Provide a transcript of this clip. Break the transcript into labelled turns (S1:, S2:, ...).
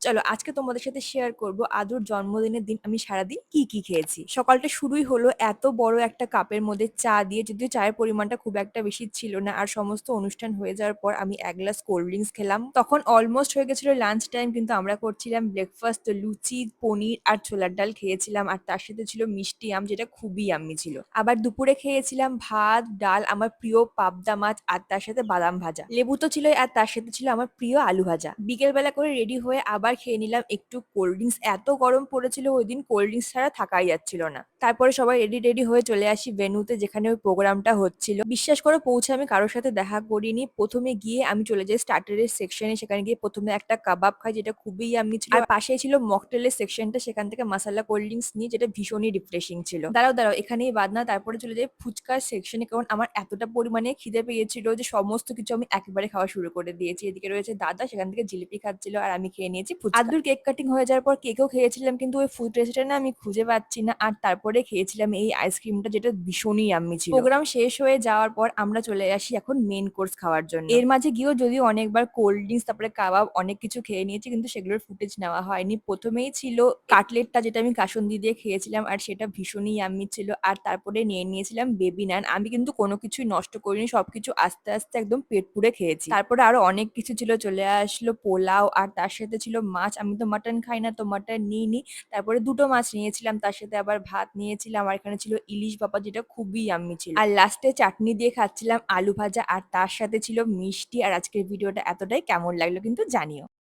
S1: চলো আজকে তোমাদের সাথে শেয়ার করব আদুর জন্মদিনের দিন আমি সারাদিন কি কি খেয়েছি। সকালটা শুরুই হলো এত বড় একটা কাপের মধ্যে চা দিয়ে, যদিও চায়ের পরিমাণটা খুব একটা বেশি ছিল না, আর সমস্ত অনুষ্ঠান হয়ে যাওয়ার পর আমি এক গ্লাস কোল্ড ড্রিঙ্কস খেলাম। তখন অলমোস্ট হয়ে গেছিল লাঞ্চ টাইম কিন্তু আমরা করছিলাম ব্রেকফাস্ট লুচি, পনির আর ছোলার ডাল খেয়েছিলাম, আর তার সাথে ছিল মিষ্টি আম, যেটা খুবই আমি ছিল। আবার দুপুরে খেয়েছিলাম ভাত, ডাল, আমার প্রিয় পাবদা মাছ, আর তার সাথে বাদাম ভাজা। লেবু তো ছিল আর তার সাথে ছিল আমার প্রিয় আলু ভাজা। বিকেল বেলা করে রেডি হয়ে আবার খেয়ে নিলাম, একটু কোল্ড ড্রিঙ্কস এত গরম পড়েছিল ওই দিন কোল্ড ড্রিঙ্কস ছাড়া থাকাই যাচ্ছিল না। তারপরে সবাই রেডি রেডি হয়ে চলে আসি ভেনুতে যেখানে ওই প্রোগ্রামটা হচ্ছিল। বিশ্বাস করে, পৌঁছে আমি কারোর সাথে দেখা করিনি। প্রথমে গিয়ে আমি চলে যাই স্টার্টারের সেকশনে সেখানে গিয়ে প্রথমে একটা কাবাব খাই, যেটা খুবই আমি ছিল। আর পাশেই ছিল মকটেলের সেকশনটা সেখান থেকে মশালা কোল্ড ড্রিঙ্কস নিয়ে, যেটা ভীষণই রিফ্রেশিং ছিল। দাঁড়াও দাঁড়াও, এখানেই বাদ না, তারপরে চলে যাই ফুচকার সেকশনে কারণ আমার এতটা পরিমাণে খিদে পেয়েছিল যে সমস্ত কিছু আমি একেবারে খাওয়া শুরু করে দিয়েছি। এদিকে রয়েছে দাদা, সেখান থেকে জিলিপি খাচ্ছিল আর আমি খেয়ে নিয়েছি। আদুর কেক কাটিং হয়ে যাওয়ার পর কেকও খেয়েছিলাম কিন্তু ওই ফুড রেসিপিটা না আমি খুঁজে পাচ্ছি না। আর তারপরে খেয়েছিলাম এই আইসক্রিমটা যেটা ভীষণই আম্মি ছিল। প্রোগ্রাম শেষ হয়ে যাওয়ার পর আমরা চলে আসি এখন মেন কোর্স খাওয়ার জন্য। এর মাঝে গিয়েও যদিও অনেকবার কোল্ড ড্রিঙ্কস তারপরে কাবাব অনেক কিছু খেয়ে নিয়েছি কিন্তু সেগুলোর ফুটেজ নেওয়া হয়নি। প্রথমেই ছিল কাটলেটটা যেটা আমি কাসন্দি দিয়ে খেয়েছিলাম আর সেটা ভীষণই আম্মি ছিল। আর তারপরে নিয়ে নিয়েছিলাম বেবি নান আমি কিন্তু কোনো কিছুই নষ্ট করিনি সবকিছু আস্তে আস্তে একদম পেট পুড়ে খেয়েছি। তারপরে আরও অনেক কিছু ছিল চলে আসলো পোলাও আর তার সাথে ছিল মাছ, আমি তো মাটন খাই না, তো মাটন নিইনি তারপরে দুটো মাছ নিয়েছিলাম, তার সাথে আবার ভাত নিয়েছিলাম, আর এখানে ছিল ইলিশ বাবা যেটা খুবই আমি ছিল। আর লাস্টে চাটনি দিয়ে খাচ্ছিলাম আলু ভাজা, আর তার সাথে ছিল মিষ্টি, আর আজকের ভিডিওটা এতটাই। কেমন লাগল কিন্তু জানিও।